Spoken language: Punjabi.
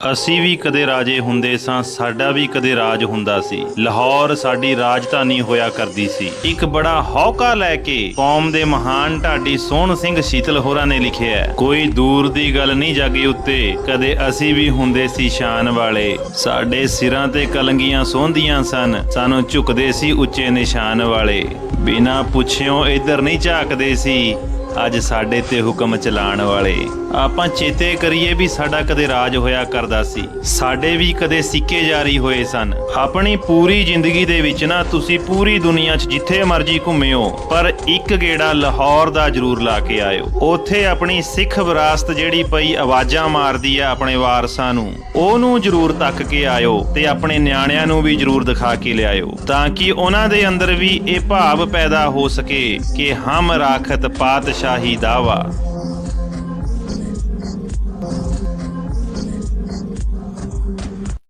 ਅਸੀਂ ਵੀ ਕਦੇ ਰਾਜੇ ਹੁੰਦੇ ਸਾਂ, ਸਾਡਾ ਵੀ ਕਦੇ ਰਾਜ ਹੁੰਦਾ ਸੀ। ਲਾਹੌਰ ਸਾਡੀ ਰਾਜਧਾਨੀ ਹੋਇਆ ਕਰਦੀ ਸੀ। ਇੱਕ ਬੜਾ ਹੌਕਾ ਲੈ ਕੇ ਕੌਮ ਦੇ ਮਹਾਨ ਢਾਡੀ ਸੋਹਣ ਸਿੰਘ ਸ਼ੀਤਲ ਹੋਰਾਂ ਨੇ ਲਿਖਿਆ ਕੋਈ ਦੂਰ ਦੀ ਗੱਲ ਨਹੀਂ ਜਾਗੀ ਉੱਤੇ, ਕਦੇ ਅਸੀਂ ਵੀ ਹੁੰਦੇ ਸੀ ਸ਼ਾਨ ਵਾਲੇ। ਸਾਡੇ ਸਿਰਾਂ ਤੇ ਕਲੰਗੀਆਂ ਸੋਹੰਦੀਆਂ ਸਨ, ਸਾਨੂੰ ਝੁਕਦੇ ਸੀ ਉੱਚੇ ਨਿਸ਼ਾਨ ਵਾਲੇ। ਬਿਨਾ ਪੁੱਛਿਓ ਇੱਧਰ ਨਹੀਂ ਝਾਕਦੇ ਸੀ। ਅੱਜ ਸਾਡੇ ਤੇ ਹੁਕਮ ਚਲਾਉਣ ਵਾਲੇ, ਆਪਾਂ ਚੇਤੇ ਕਰੀਏ ਵੀ ਸਾਡਾ ਕਦੇ ਰਾਜ ਹੋਇਆ ਕਰਦਾ ਸੀ। ਸਾਡੇ ਵੀ ਕਦੇ ਸਿੱਕੇ ਜਾਰੀ ਹੋਏ ਸਨ। ਆਪਣੀ ਪੂਰੀ ਜ਼ਿੰਦਗੀ ਦੇ ਵਿੱਚ ਨਾ ਤੁਸੀਂ ਪੂਰੀ ਦੁਨੀਆ 'ਚ ਜਿੱਥੇ ਮਰਜ਼ੀ ਘੁੰਮਿਓ ਪਰ ਇੱਕ ਗੇੜਾ ਲਾਹੌਰ ਦਾ ਜ਼ਰੂਰ ਲਾ ਕੇ ਆਇਓ। ਉੱਥੇ ਆਪਣੀ ਸਿੱਖ ਵਿਰਾਸਤ ਜਿਹੜੀ ਪਈ ਆਵਾਜ਼ਾਂ ਮਾਰਦੀ ਆ ਆਪਣੇ ਵਾਰਸਾਂ ਨੂੰ, ਉਹਨੂੰ ਜ਼ਰੂਰ ਤੱਕ ਕੇ ਆਇਓ ਤੇ ਆਪਣੇ ਨਿਆਣਿਆਂ ਨੂੰ ਵੀ ਜ਼ਰੂਰ ਦਿਖਾ ਕੇ ਲਿਆਇਓ, ਤਾਂ ਕਿ ਉਹਨਾਂ ਦੇ ਅੰਦਰ ਵੀ ਇਹ ਭਾਵ ਪੈਦਾ ਹੋ ਸਕੇ ਕਿ ਹਮ ਰਾਖਤ ਪਾਤਸ਼ਾਹੀ ਪਾਤਸ਼ਾਹੀ ਦਾਵਾ।